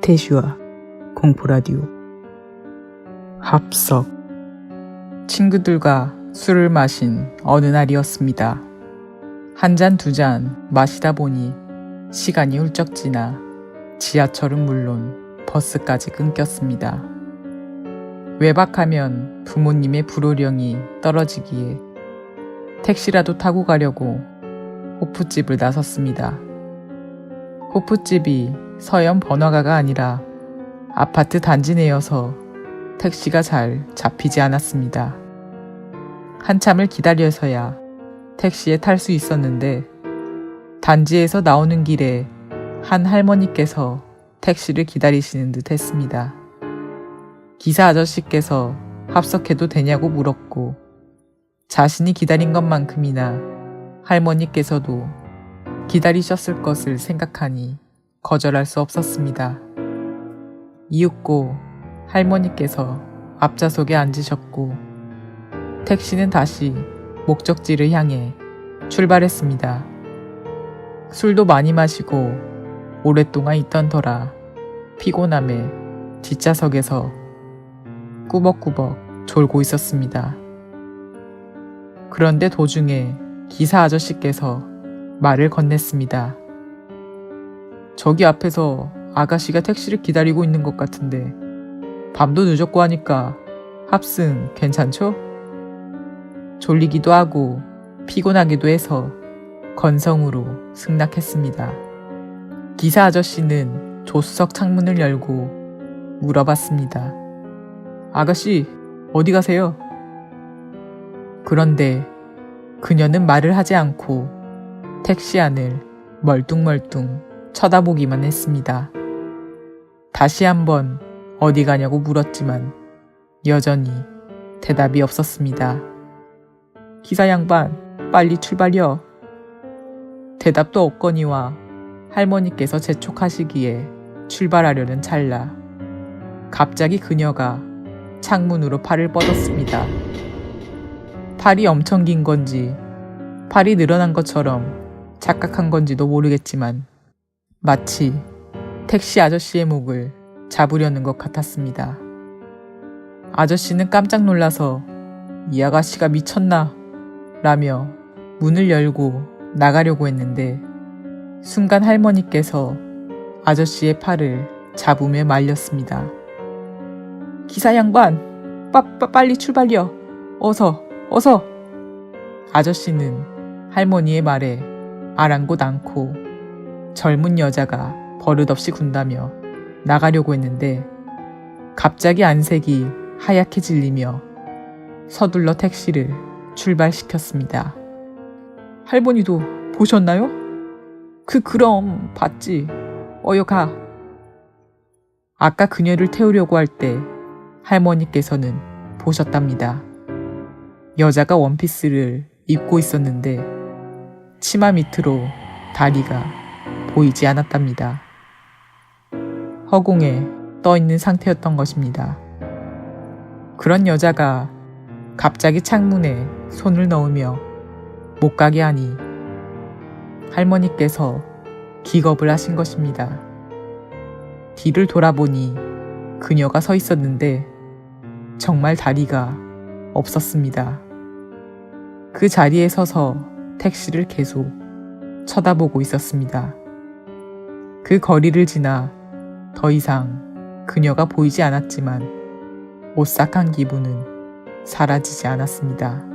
태슈와 공포라디오 합석 친구들과 술을 마신 어느 날이었습니다. 한 잔두잔 마시다 보니 시간이 훌쩍 지나 지하철은 물론 버스까지 끊겼습니다. 외박하면 부모님의 불호령이 떨어지기에 택시라도 타고 가려고 호프집을 나섰습니다. 호프집이 서현 번화가가 아니라 아파트 단지 내여서 택시가 잘 잡히지 않았습니다. 한참을 기다려서야 택시에 탈 수 있었는데 단지에서 나오는 길에 한 할머니께서 택시를 기다리시는 듯 했습니다. 기사 아저씨께서 합석해도 되냐고 물었고 자신이 기다린 것만큼이나 할머니께서도 기다리셨을 것을 생각하니 거절할 수 없었습니다. 이윽고 할머니께서 앞좌석에 앉으셨고 택시는 다시 목적지를 향해 출발했습니다. 술도 많이 마시고 오랫동안 있던 터라 피곤함에 뒷좌석에서 꾸벅꾸벅 졸고 있었습니다. 그런데 도중에 기사 아저씨께서 말을 건넸습니다. 저기 앞에서 아가씨가 택시를 기다리고 있는 것 같은데 밤도 늦었고 하니까 합승 괜찮죠? 졸리기도 하고 피곤하기도 해서 건성으로 승낙했습니다. 기사 아저씨는 조수석 창문을 열고 물어봤습니다. 아가씨, 어디 가세요? 그런데 그녀는 말을 하지 않고 택시 안을 멀뚱멀뚱 쳐다보기만 했습니다. 다시 한번 어디 가냐고 물었지만 여전히 대답이 없었습니다. 기사 양반, 빨리 출발이여. 대답도 없거니와 할머니께서 재촉하시기에 출발하려는 찰나 갑자기 그녀가 창문으로 팔을 뻗었습니다. 팔이 엄청 긴 건지 팔이 늘어난 것처럼 착각한 건지도 모르겠지만 마치 택시 아저씨의 목을 잡으려는 것 같았습니다. 아저씨는 깜짝 놀라서 이 아가씨가 미쳤나? 라며 문을 열고 나가려고 했는데 순간 할머니께서 아저씨의 팔을 잡으며 말렸습니다. 기사 양반, 빠, 빠, 빨리 출발이여. 어서, 어서. 아저씨는 할머니의 말에 아랑곳 않고 젊은 여자가 버릇없이 군다며 나가려고 했는데 갑자기 안색이 하얗게 질리며 서둘러 택시를 출발시켰습니다. 할머니도 보셨나요? 그 그럼 봤지. 어여 가. 아까 그녀를 태우려고 할 때 할머니께서는 보셨답니다. 여자가 원피스를 입고 있었는데 치마 밑으로 다리가 보이지 않았답니다. 허공에 떠 있는 상태였던 것입니다. 그런 여자가 갑자기 창문에 손을 넣으며 못 가게 하니 할머니께서 기겁을 하신 것입니다. 뒤를 돌아보니 그녀가 서 있었는데 정말 다리가 없었습니다. 그 자리에 서서 택시를 계속 쳐다보고 있었습니다. 그 거리를 지나 더 이상 그녀가 보이지 않았지만 오싹한 기분은 사라지지 않았습니다.